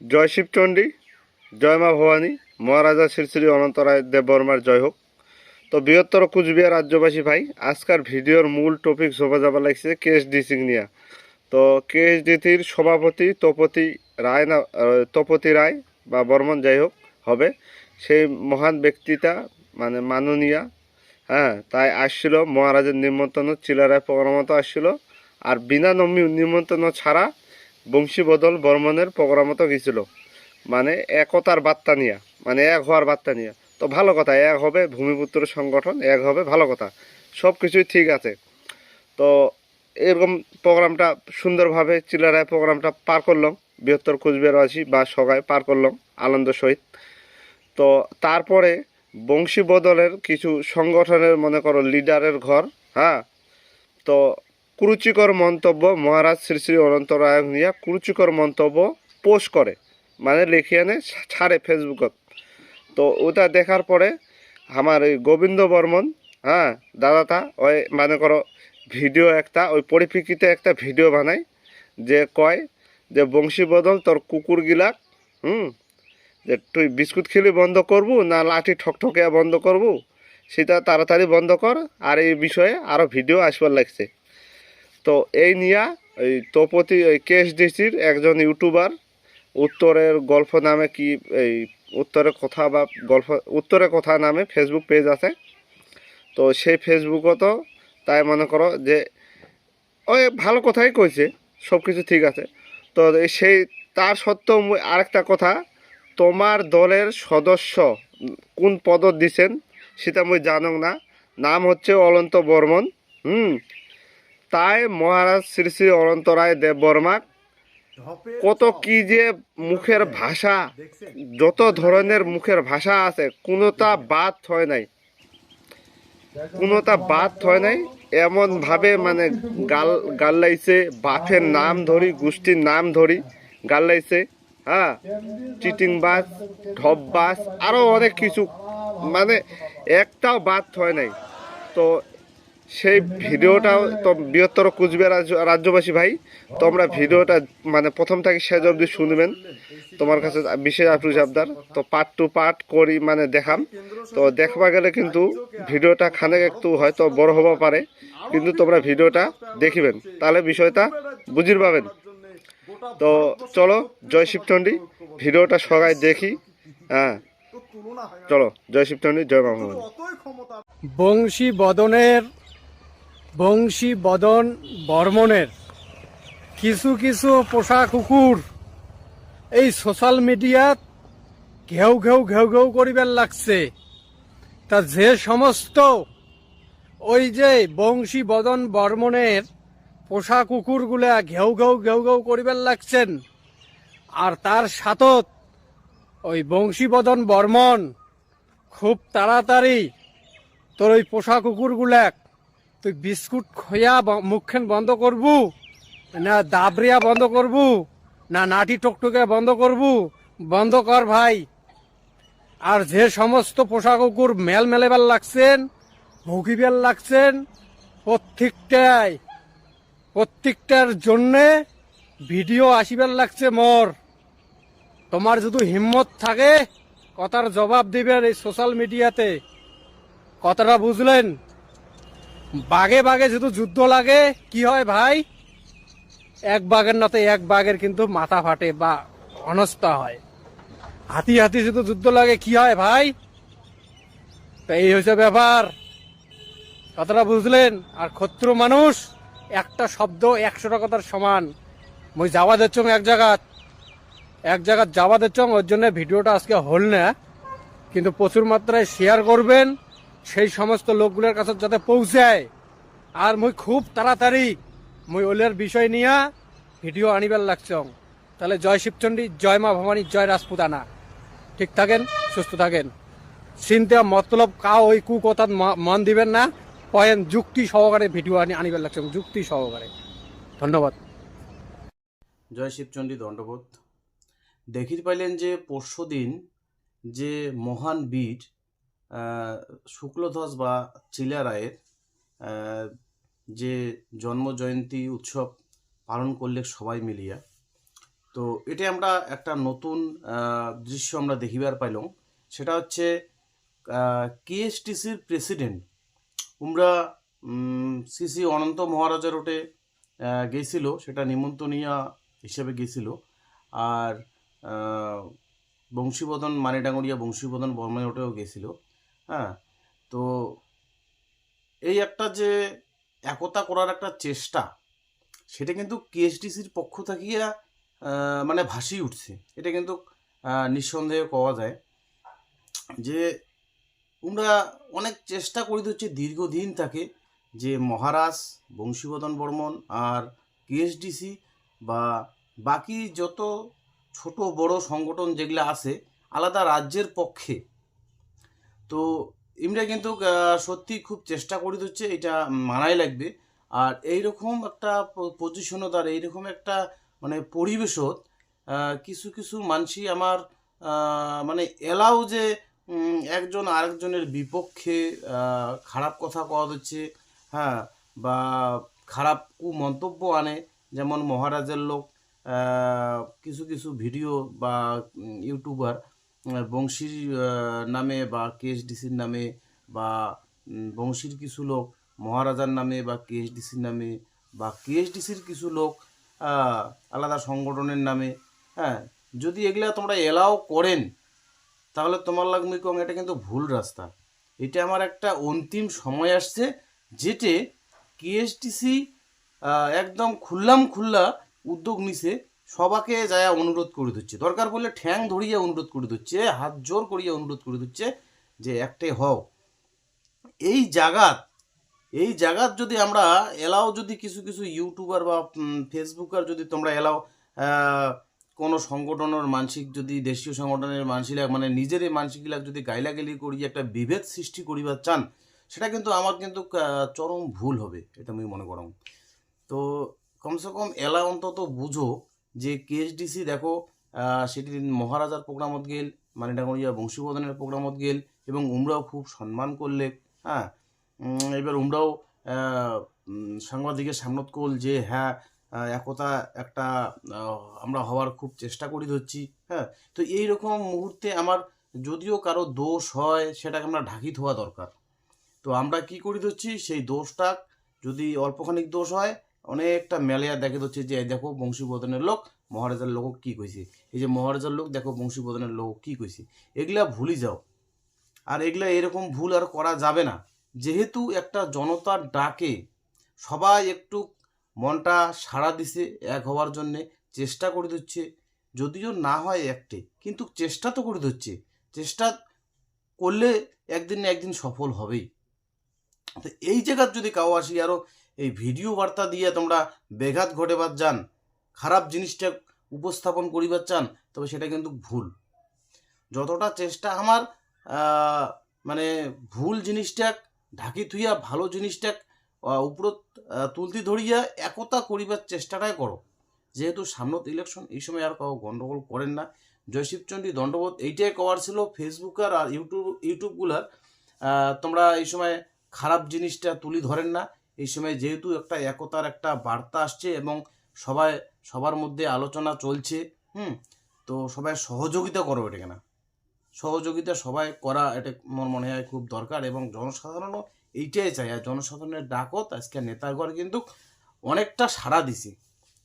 জয় শিবচণ্ডী, জয় মা ভবানী, মহারাজা শ্রী শ্রী অনন্তরায় দেববর্মার জয় হোক। তো বৃহত্তর কুচবিহার রাজ্যবাসী ভাই, আজকার ভিডিওর মূল টপিক শোভা যাবা লাগছে কেএস ডিসিং নিয়া। তো কেএসডিসির সভাপতি তপতি রায় না, তপতি রায় বা বর্মন যাই হোক হবে, সেই মহান ব্যক্তিটা মানে মাননীয়া হ্যাঁ তাই আসছিল, মহারাজের নিমন্ত্রণ চিলারায় প্রোগ্রামতো আসছিল, আর বিনা নমি নিমন্ত্রণ ছাড়া বংশীবদল বর্মনের প্রোগ্রামতো গেছিল। মানে একতার বার্তা নিয়ে মানে এক হওয়ার বার্তা নিয়ে। তো ভালো কথা, এক হবে ভূমিপুত্র সংগঠন, এক হবে ভালো কথা। সব কিছুই ঠিক আছে। তো এরকম প্রোগ্রামটা সুন্দরভাবে চিলারায় প্রোগ্রামটা পার করলাম। বৃহত্তর কুচবিহারবাসী বা সবাই পার করলাম আনন্দ সহিত। তো তারপরে বংশী বদলের কিছু সংগঠনের, মনে করো, লিডারের ঘর হ্যাঁ? তো কুরুচিকর মন্তব্য মহারাজ শ্রী শ্রী অনন্ত রায় নিয়ে কুরুচিকর মন্তব্য পোস্ট করে মানে লিখে এনে ছাড়ে ফেসবুকত। তো ওটা দেখার পরে আমার ওই গোবিন্দ বর্মন হ্যাঁ দাদাটা, ওই মানে করো, ভিডিও একটা, ওই পরিপ্রেক্ষিতে একটা ভিডিও বানায়, যে কয় যে বংশী বদল তোর কুকুর গিলাক, হুম, যে তুই বিস্কুট খেলি বন্ধ করবু, না লাঠি ঠকঠকে বন্ধ করবু, সেটা তাড়াতাড়ি বন্ধ কর, আর এই বিষয়ে আরও ভিডিও আসবার লাগছে। তো এই নিয়া ওই তপতি, এই ওই কেএসডিসির একজন ইউটিউবার উত্তরের গল্প নামে কি এই উত্তরের কথা বা গল্প, উত্তরের কথা নামে ফেসবুক পেজ আছে। তো সেই ফেসবুকও তাই মনে করো যে ওই ভালো কথাই কইছে সব কিছু ঠিক আছে। তো সেই, তার সত্ত্বেও আরেকটা কথা, তোমার দলের সদস্য কোন পদ দিছেন সেটা মুই জানং না। নাম হচ্ছে অনন্ত বর্মন, হুম? তাই মহারাজ শ্রী শ্রী অনন্ত রায় দেব বর্মা কত কি যে মুখের ভাষা, যত ধরনের মুখের ভাষা আছে, কোনোটা বাদ হয় নাই। কোনোটা বাদ হয় নাই, এমন ভাবে মানে গাল, গাল্লাইছে বাপের নাম ধরি, গোষ্ঠীর নাম ধরি, গাল্লাইছে হ্যাঁ? চিটিং বাস ঢপ বাস আরও অনেক কিছু মানে একটাও বাদ হয় নাই। তো সেই ভিডিওটাও তো বৃহত্তর কুচবিহার রাজ্য- রাজ্যবাসী ভাই তোমরা ভিডিওটা মানে প্রথম থেকে শেষ অবধি শুনবেন। তোমার কাছে বিশেষ আফরুজ আবদার। তো পার্ট টু পার্ট করি মানে দেখাম। তো দেখবা গেলে কিন্তু ভিডিওটা খানেক একটু হয়তো বড় হবা পারে, কিন্তু তোমরা ভিডিওটা দেখিবেন। তাহলে বিষয়টা বুঝির পাবেন। তো চলো, জয় শিবচণ্ডী ভিডিওটা সবাই দেখি। হ্যাঁ চলো, জয় শিবচণ্ডী জয় মা বংশী বদনের বংশী বদন বর্মনের, কিছু কিছু পোষা কুকুর। এই সোশ্যাল মিডিয়াত ঘেউ ঘেউ ঘেউ ঘেউ করিবার লাগছে। তা যে সমস্ত ওই যে বংশী বদন বর্মনের পোষা কুকুরগুলা ঘেউ ঘেউ ঘেউ ঘেউ করিবার লাগছেন, আর তার সাথত ওই বংশীবদন বর্মন খুব তাড়াতাড়ি তোর ওই পোষা কুকুরগুলাক তুই বিস্কুট খোয়া মুখখান বন্ধ করবু, না দাবরিয়া বন্ধ করবু, না নাটি টকটকে বন্ধ করবু, বন্ধ কর ভাই। আর যে সমস্ত পোষা কুকুর মেল মেলেবার লাগছেন, ভুগিবার লাগছেন, প্রত্যেকটাই, প্রত্যেকটার জন্যে ভিডিও আসিবার লাগছে মোর। তোমার যদি হিম্মত থাকে, কথার জবাব দিবেন এই সোশ্যাল মিডিয়াতে কথাটা বুঝলেন? বাগে বাগে শুধু যুদ্ধ লাগে, কি হয় ভাই? এক বাঘের নাতে এক বাঘের কিন্তু মাথা ফাটে বা অনস্থা হয়। হাতি হাতি শুধু যুদ্ধ লাগে, কি হয় ভাই? তো এই হচ্ছে ব্যাপার। কথাটা বুঝলেন? আর ক্ষত্র মানুষ, একটা শব্দ একশোটা কথার সমান। মই যাওয়া দিচ্ছ এক জায়গাত। এক জায়গায় যাওয়া দিচ্ছ ওর জন্য ভিডিওটা আজকে হল না। কিন্তু প্রচুর মাত্রায় শেয়ার করবেন। সেই সমস্ত লোকগুলোর কাছে যাতে পৌঁছায়। আর মুই খুব তাড়াতাড়ি মুই ওলের বিষয় নিয়ে ভিডিও আনিবার লাগছং তাহলে জয় শিবচণ্ডী জয় মা ভবানী, জয় রাজপুতানা। ঠিক থাকেন, সুস্থ থাকেন। চিন্তা মতলব ওই কু কথাত ম- মন দিবেন না। পয়েন্ট যুক্তি সহকারে ভিডিও আনি আনিবার লাগছং যুক্তি সহকারে। ধন্যবাদ। জয় শিবচণ্ডী দণ্ডবোধ। দেখিতে পাইলেন যে পরশুদিন যে মহান বীর শুক্লধ্বজ বা চিলা রায়ের যে জন্ম জয়ন্তী উৎসব পালন করলে সবাই মিলিয়া। তো এটি আমরা একটা নতুন দৃশ্য আমরা দেখিবার পাইলাম। সেটা হচ্ছে কেএসটিসির প্রেসিডেন্ট উমরা সিসি অনন্ত মহারাজের ওটে আহ, গেছিল সেটা নিমন্ত্রণীয় হিসেবে গেছিল আর বংশীবদন মানিডাঙ্গরিয়া বংশীবদন বর্মায় ওটেও গেছিল হ্যাঁ? তো এই একটা যে একতা করার একটা চেষ্টা, সেটা কিন্তু কেএসডিসির পক্ষ থাকিয়া মানে ভাসিয়ে উঠছে। এটা কিন্তু নিঃসন্দেহে পাওয়া যায় যে আমরা অনেক চেষ্টা করি হচ্ছে দীর্ঘদিন থাকে যে মহারাজ, বংশীবদন বর্মন আর কেএসডিসি বা বাকি যত ছোট বড় সংগঠন যেগুলো আছে, আলাদা রাজ্যের পক্ষে তো আমরা কিন্তু সত্যি খুব চেষ্টা করে দিচ্ছে এটা মানাই লাগবে। আর এইরকম একটা পজিশনত আর এইরকম একটা মানে পরিবেশত কিছু কিছু মানসি আমার মানে এলাও যে একজন আরেকজনের বিপক্ষে খারাপ কথা কওয়া হচ্ছে হ্যাঁ বা খারাপ কু মন্তব্য আনে, যেমন মহারাজের লোক কিছু কিছু ভিডিও বা ইউটিউবার বংশীর নামে বা কেএসডিসির নামে বা বংশীর কিছু লোক, মহারাজার নামে বা কেএসডিসির নামে বা কেএসডিসির কিছু লোক আলাদা সংগঠনের নামে হ্যাঁ? যদি এগুলা তোমরা এলাও করেন, তাহলে তোমার লাগবে কম? এটা কিন্তু ভুল রাস্তা। এটা আমার একটা অন্তিম সময় আসছে, যেটে কেএসটিসি একদম খুল্লাম খুল্লা উদ্যোগ নিছে সবাকে যায় অনুরোধ করে দিচ্ছে। দরকার পড়লে ঠ্যাং ধরিয়া অনুরোধ করে দিচ্ছে, হাত জোর করিয়া অনুরোধ করে দিচ্ছে যে একটাই হও। এই জাগাত এই জাগাত যদি আমরা এলাও যদি কিছু কিছু ইউটিউবার বা ফেসবুকার যদি তোমরা এলাও কোনো সংগঠনের মানসিক যদি, দেশীয় সংগঠনের মানসিক মানে নিজের এই মানসিকগুলা যদি গাইলাগালি করি, একটা বিভেদ সৃষ্টি করিবার চান, সেটা কিন্তু আমার কিন্তু চরম ভুল হবে, এটা আমি মনে করম। তো কমসে কম এলা অন্তত বুঝো যে কেএসডিসি দেখো সেটি মহারাজার প্রোগ্রামত গেল মানে ডাঙ্গরিয়া বংশীবদনের প্রোগ্রামত গেল, এবং উমরাও খুব সম্মান করলে হ্যাঁ? এবার উমরাও সাংবাদিকের সামনত করল যে হ্যাঁ একতা একটা আমরা হওয়ার খুব চেষ্টা করি ধরছি হ্যাঁ? তো এই রকম মুহূর্তে আমার, যদিও কারও দোষ হয়, সেটাকে আমরা ঢাকি হওয়া দরকার। তো আমরা কি করি ধরছি, সেই দোষটা যদি অল্পখানিক দোষ হয় অনেকটা মেলেয়া দেখে ধরছে যে, দেখো বংশীবদনের লোক, মহারাজার লোক কি কইছে? এই যে মহারাজার লোক, দেখো বংশীবদনের লোক কি কইছে? এগুলা ভুলি যাও। আর এগুলা এরকম ভুল আর করা যাবে না। যেহেতু একটা জনতার ডাকে সবাই একটু মনটা সাড়া দিছে, এক হওয়ার জন্যে চেষ্টা করে দিচ্ছে। যদিও না হয় একটে, কিন্তু চেষ্টা তো করে দিচ্ছে। চেষ্টা করলে একদিন না একদিন সফল হবেই। তো এই জায়গার যদি কাউ আসি আরও এই ভিডিও বার্তা দিয়ে তোমরা ব্যাঘাত ঘটেবার যান, খারাপ জিনিসটা উপস্থাপন করিবার চান, তবে সেটা কিন্তু ভুল। যতটা চেষ্টা আমার মানে ভুল জিনিসটা ঢাকি থুইয়া ভালো জিনিসটা উপরত তুলতি ধরিয়া একতা করিবার চেষ্টাটাই করো। যেহেতু সামনত ইলেকশন এই সময় আর কাউ গন্ডগোল করেন না। জয়শিবচন্ডী দণ্ডবোধ এইটাই কওয়ার ছিল ফেসবুকার আর ইউটিউব, ইউটিউবগুলার তোমরা এই সময় খারাপ জিনিসটা তুলি ধরেন না। এই সময় যেহেতু একটা একতার একটা বার্তা আসছে এবং সবাই, সবার মধ্যে আলোচনা চলছে, হুম, তো সবাই সহযোগিতা করো এটা না সহযোগিতা সবাই করা এটা আমার মনে হয় খুব দরকার এবং জনসাধারণও এইটাই চাই আর জনসাধারণের ডাকত আজকে নেতাগর কিন্তু অনেকটা সাড়া দিছে।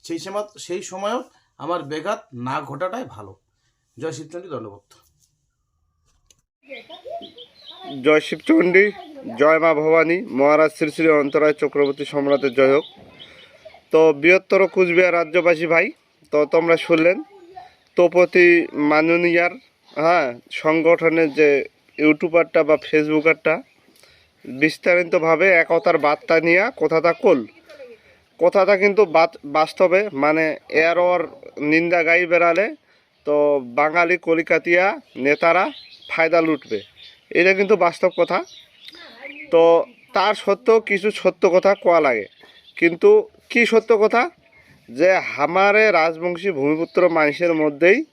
সেই সময়, সেই সময়ও আমার বেঘাত না ঘটাটাই ভালো। জয় শিবচন্ডী দণ্ডবোধ জয় শিবচণ্ডী, জয় মা ভবানী, মহারাজ শ্রী শ্রী অন্তরায় চক্রবর্তী সম্রাটের জয় হোক। তো বৃহত্তর কুচবিহার রাজ্যবাসী ভাই, তো তোমরা শুনলেন তোপতি মাননীয়ার হ্যাঁ সংগঠনের যে ইউটিউবারটা বা ফেসবুকারটা বিস্তারিতভাবে একতার বার্তা নিয়ে কথাটা কল। কথাটা কিন্তু বাস্তবে মানে এর ওর নিন্দা গাই বেড়ালে, তো বাঙালি কলিকাতিয়া নেতারা ফায়দা লুটবে। এটা কিন্তু বাস্তব কথা। তো তার সত্ত্বেও কিছু সত্য কথা কোয়া লাগে। কিন্তু কি সত্য কথা? যে হামারে রাজবংশী ভূমিপুত্র মানুষের মধ্যেই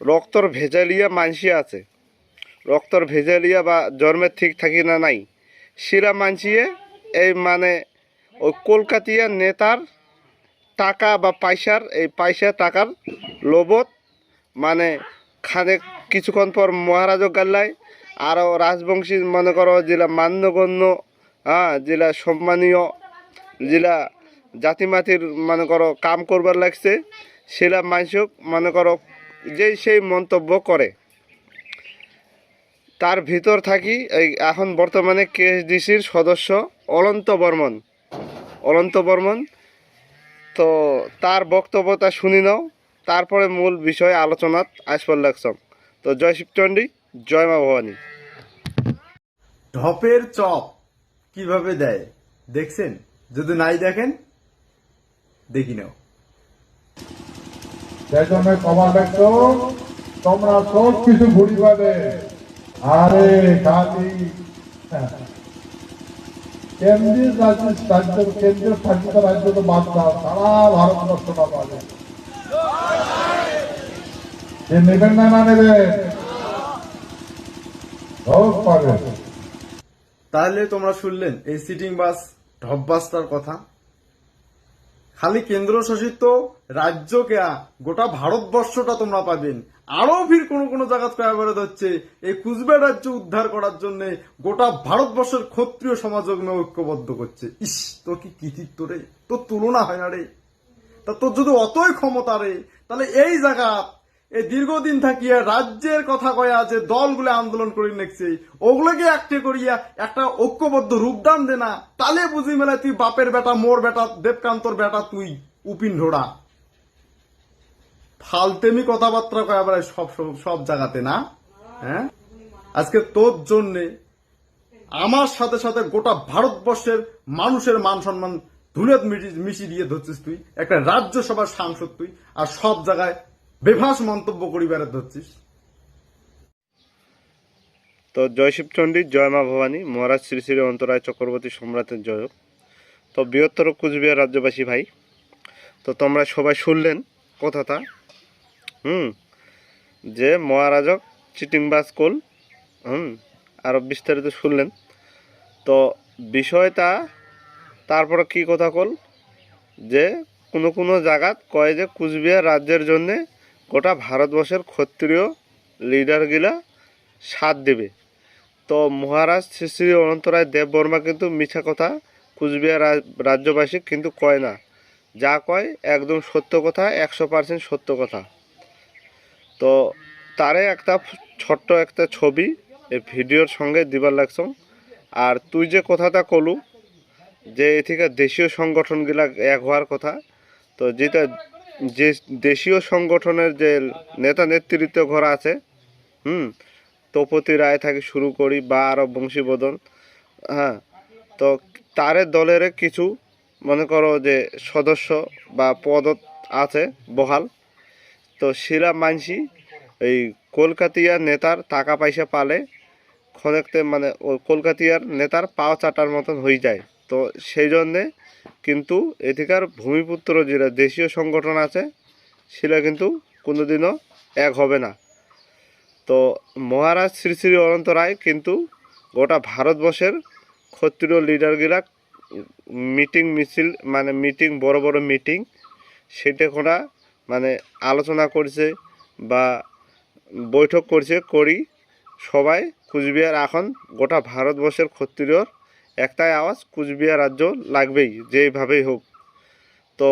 রক্তর ভেজালিয়া মানসি আছে। রক্তর ভেজালিয়া বা জন্মের ঠিক থাকি না নাই। শিরা মানসিয়ে এই মানে ওই কলকাতিয়া নেতার টাকা বা পয়সার, এই পয়সা টাকার লোভত মানে খানে কিছুক্ষণ পর মহারাজ গাল্লায় আরও রাজবংশী, মনে করো যেটা মান্যগণ্য হ্যাঁ যেটা সম্মানীয় যেটা জাতিমাতির, মনে করো, কাম করবার লাগছে সেটা মানুষক মনে করো যেই সেই মন্তব্য করে। তার ভিতর থাকি, এই এখন বর্তমানে কেএসডিসির সদস্য অলন্ত বর্মন। অলন্ত বর্মন, তো তার বক্তব্যটা শুনি নাও, তারপরে মূল বিষয় আলোচনাত আসবার লাগছম। তো জয় শিবচণ্ডী জয় মা ভবানী। ঢপের চপ কীভাবে দেয়? দেখছেন? যদি নাই দেখেন দেখি নাও। সেজন্য ক্ষমা ব্যক্ত তোমরা সব কিছু ভুলি পাবে আরে খালি। কেন্দ্রীয় রাজ্য রাজ্য কেন্দ্রীয় শাসিত রাজ্য তো বাদ দাও সারা ভারতবর্ষটা পাবে যে নেবেন না না নেবেন। তাহলে তোমরা শুনলেন, এই সিটিং বাস ঢপ বাসটার কথা। খালি কেন্দ্র শাসিত রাজ্যকে গোটা ভারতবর্ষটা তোমরা পাবেন। আরও ফির কোন কোন জায়গা কয়াবারে হচ্ছে এই কুচবিহার রাজ্য উদ্ধার করার জন্য গোটা ভারতবর্ষের ক্ষত্রিয় সমাজকে ঐক্যবদ্ধ করছে। ইস, তোর কি কৃতিত্ব রে? তোর তুলনা হয় না রে। তা তোর যদি অতই ক্ষমতা রে, তাহলে এই জায়গা এই দীর্ঘদিন থাকিয়া রাজ্যের কথা কয়া যে দলগুলো আন্দোলন করে নেছে ওগুলোকে একটে করিয়া একটা ঐক্যবদ্ধ রূপদান দে না তাহলে বুঝি মেলা তুই বাপের বেটা, মোর বেটা, দেবকান্তর বেটা, তুই উপিন ঢোড়া। ফালতেমি কথাবার্তা কয়া বেড়ায় সব সব জায়গাতে না? হ্যাঁ? আজকে তোর জন্যে আমার সাথে সাথে গোটা ভারতবর্ষের মানুষের মান সম্মান মিটি- মিশি দিয়ে ধরছিস তুই। একটা রাজ্যসভার সাংসদ তুই, আর সব জায়গায় বেভাস মন্তব্য করি বেড়াতে ধরছিস তো জয় শিবচণ্ডী জয় মা ভবানী, মহারাজ শ্রী শ্রী অন্তরায় চক্রবর্তী সম্রাটের জয় তো বৃহত্তর কুচবিহার রাজ্যবাসী ভাই, তো তোমরা সবাই শুনলেন কথাটা। হুম, যে মহারাজক চিটিংবাজ কোল, হুম আরও বিস্তারিত শুনলেন। তো বিষয়টা, তারপরে কি কথা কল? যে কোনো কোনো জায়গাত কয় যে কুচবিহার রাজ্যের জন্যে গোটা ভারতবর্ষের ক্ষত্রিয় লিডারগুলা সাথ দেবে। তো মহারাজ শ্রী শ্রী অনন্তরায় দেব বর্মা কিন্তু মিছা কথা কুচবিহার রাজ- রাজ্যবাসী কিন্তু কয় না। যা কয় একদম সত্য কথা, একশো পার্সেন্ট সত্য কথা। তো তারে একটা ছোট্ট একটা ছবি এই ভিডিওর সঙ্গে দিবার লাগছম আর তুই যে কথাটা কলু, যে এ থেকে দেশীয় সংগঠনগুলা এক হওয়ার কথা, তো যেটা যে দেশীয় সংগঠনের যে নেতা নেতৃত্ব ঘর আছে, হুম, তপতি রায় থেকে শুরু করি বা আরও বংশীবদন হ্যাঁ তো তারে দলের কিছু, মনে করো যে সদস্য বা পদ আছে বহাল, তো শিলা মানসি, এই কলকাতিয়ার নেতার টাকা পয়সা পালে ক্ষণেকতে মানে ওই কলকাতিয়ার নেতার পাও চাটার মতন হয়ে যায়। তো সেই জন্যে কিন্তু এদিকার ভূমিপুত্র যেটা দেশীয় সংগঠন আছে, সেটা কিন্তু কোনোদিনও এক হবে না। তো মহারাজ শ্রী শ্রী অনন্ত রায় কিন্তু গোটা ভারতবর্ষের ক্ষত্রিয় লিডারগুলা মিটিং মিছিল মানে মিটিং, বড় বড় মিটিং সেটা করা মানে আলোচনা করছে বা বৈঠক করছে, করি সবাই কুচবিহার এখন গোটা ভারতবর্ষের ক্ষত্রিয়র একটাই আওয়াজ, কুচবিহার রাজ্য লাগবেই, যেইভাবেই হোক। তো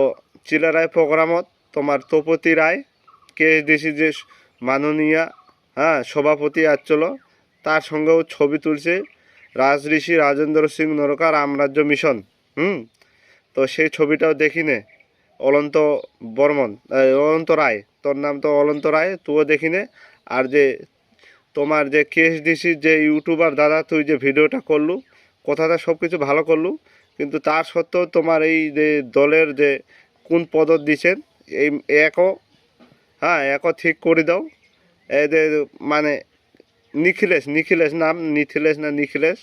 চিলারায় প্রোগ্রামত তোমার তপতি রায় কে কেএসডিসি যে মাননীয়া হ্যাঁ সভাপতি আচল তার সঙ্গেও ছবি তুলছে রাজঋষি রাজেন্দ্র সিং নরকার রামরাজ্য মিশন, হুম? তো সেই ছবিটাও দেখি নে অলন্ত বর্মন অলন্ত রায়, তোর নাম তো অলন্ত রায়, তুইও দেখি নে। আর যে তোমার যে কেএসডিসির যে ইউটিউবার দাদা, তুই যে ভিডিওটা করলু কথাটা সব কিছু ভালো করলু, কিন্তু তার সত্ত্বেও তোমার এই যে দলের যে কোন পদত দিছেন, এই একও হ্যাঁ একও ঠিক করে দাও। যে মানে নিখিলেশ নিখিলেশ নাম, নিখিলেশ না নিখিলেশ,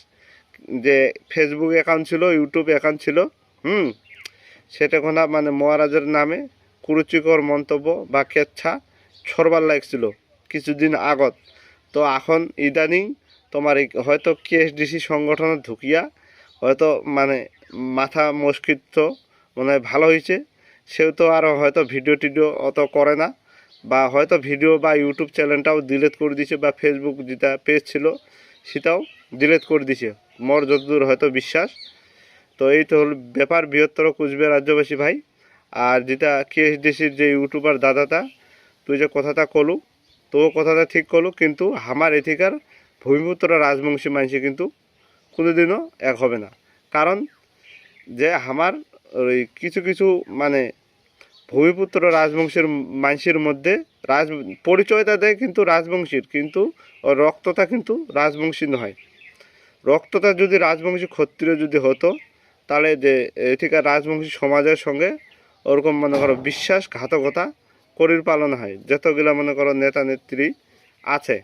যে ফেসবুক অ্যাকাউন্ট ছিল ইউটিউব অ্যাকাউন্ট ছিল, হুম, সেটা কোনো মানে মহারাজের নামে কুরুচিকর মন্তব্য বা কেচ্ছা ছড়বার লাগছিল কিছুদিন আগত। তো এখন ইদানিং তোমার হয়তো কেএসডিসি সংগঠনে ঢুকিয়া হয়তো মানে মাথা মস্কিত মনে হয় ভালো হয়েছে। সেও তো আর হয়তো ভিডিও টিডিও অত করে না বা হয়তো ভিডিও বা ইউটিউব চ্যানেলটাও ডিলেট করে দিছে বা ফেসবুক যেটা পেজ ছিল সেটাও ডিলেট করে দিছে মোর যতদূর হয়তো বিশ্বাস। তো এই তো হল ব্যাপার বৃহত্তর কুচবিহার রাজ্যবাসী ভাই। আর যেটা কেএসডিসির যে ইউটিউবার দাদাটা, তুই যে কথাটা কলু তো কথাটা ঠিক কলু, কিন্তু আমার এথিকার ভূমিপুত্র রাজবংশী মানুষ কিন্তু কোনোদিনও এক হবে না। কারণ যে আমার ওই কিছু কিছু মানে ভূমিপুত্র রাজবংশের মানুষের মধ্যে রাজ পরিচয়টা দেয় কিন্তু রাজবংশীর, কিন্তু রক্তটা কিন্তু রাজবংশী নয়। রক্তটা যদি রাজবংশী ক্ষত্রিয় যদি হতো, তাহলে যে এঠিকার রাজবংশী সমাজের সঙ্গে ওরকম মনে করো বিশ্বাসঘাতকতা করির পালন হয়। যতগুলা মনে করো নেতা নেত্রী আছে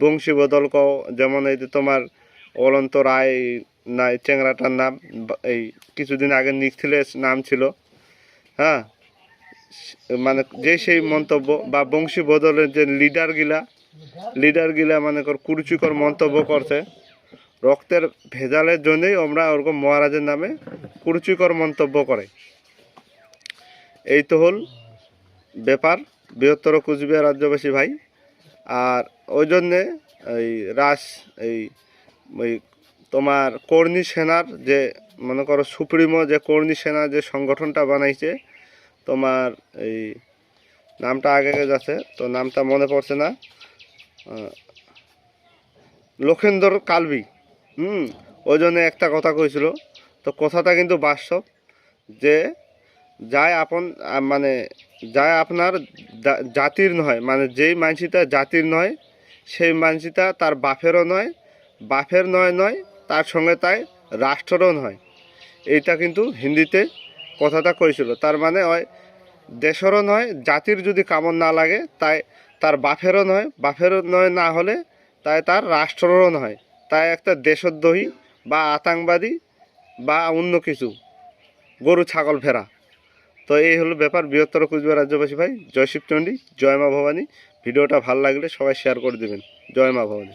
বংশী বদল কও, যেমন এই যে তোমার অলন্ত রায় নাই চেংরাটার নাম এই কিছুদিন আগে নিখিলেশ নাম ছিল হ্যাঁ? মানে যে সেই মন্তব্য, বা বংশী বদলের যে লিডারগুলা লিডারগুলা মানে কর কুরুচিকর মন্তব্য করছে, রক্তের ভেজালের জন্যই আমরা ওরকম মহারাজের নামে কুরুচিকর মন্তব্য করে। এই তো হল ব্যাপার, বৃহত্তর কুচবিহার রাজ্যবাসী ভাই, আর ওই জন্যে এই রাস এই, ওই তোমার কর্ণী সেনার যে, মনে করো সুপ্রিমো যে কর্ণী সেনা যে সংগঠনটা বানাইছে, তোমার এই নামটা আগে যাচ্ছে, তো নামটা মনে পড়ছে না। লক্ষেন্দর কালবি হুম ওই জন্য একটা কথা কইছিল, তো কথাটা কিন্তু বাস্তব, যে যায় আপন মানে যায় আপনার জাতির নয় মানে যেই মানসিটা জাতির নয় সেই মানসিটা তার বাপেরও নয়, বাপের নয় নয়, তার সঙ্গে তাই রাষ্ট্ররও নয়। এইটা কিন্তু হিন্দিতে কথাটা কইছিল। তার মানে ওই দেশেরও নয়, জাতির যদি কামন না লাগে, তাই তার বাপেরও নয় বাপেরও নয় না হলে তাই তার রাষ্ট্ররও নয়। তাই একটা দেশদ্রোহী বা আতঙ্কবাদী বা অন্য কিছু, গরু, ছাগল ফেরা তো এই হলো ব্যাপার। বৃহত্তর কুচবিহার রাজ্যবাসী ভাই, জয় শিবচণ্ডী জয় মা ভবানী। ভিডিওটা ভালো লাগলে সবাই শেয়ার করে দেবেন। জয় মা ভবানী।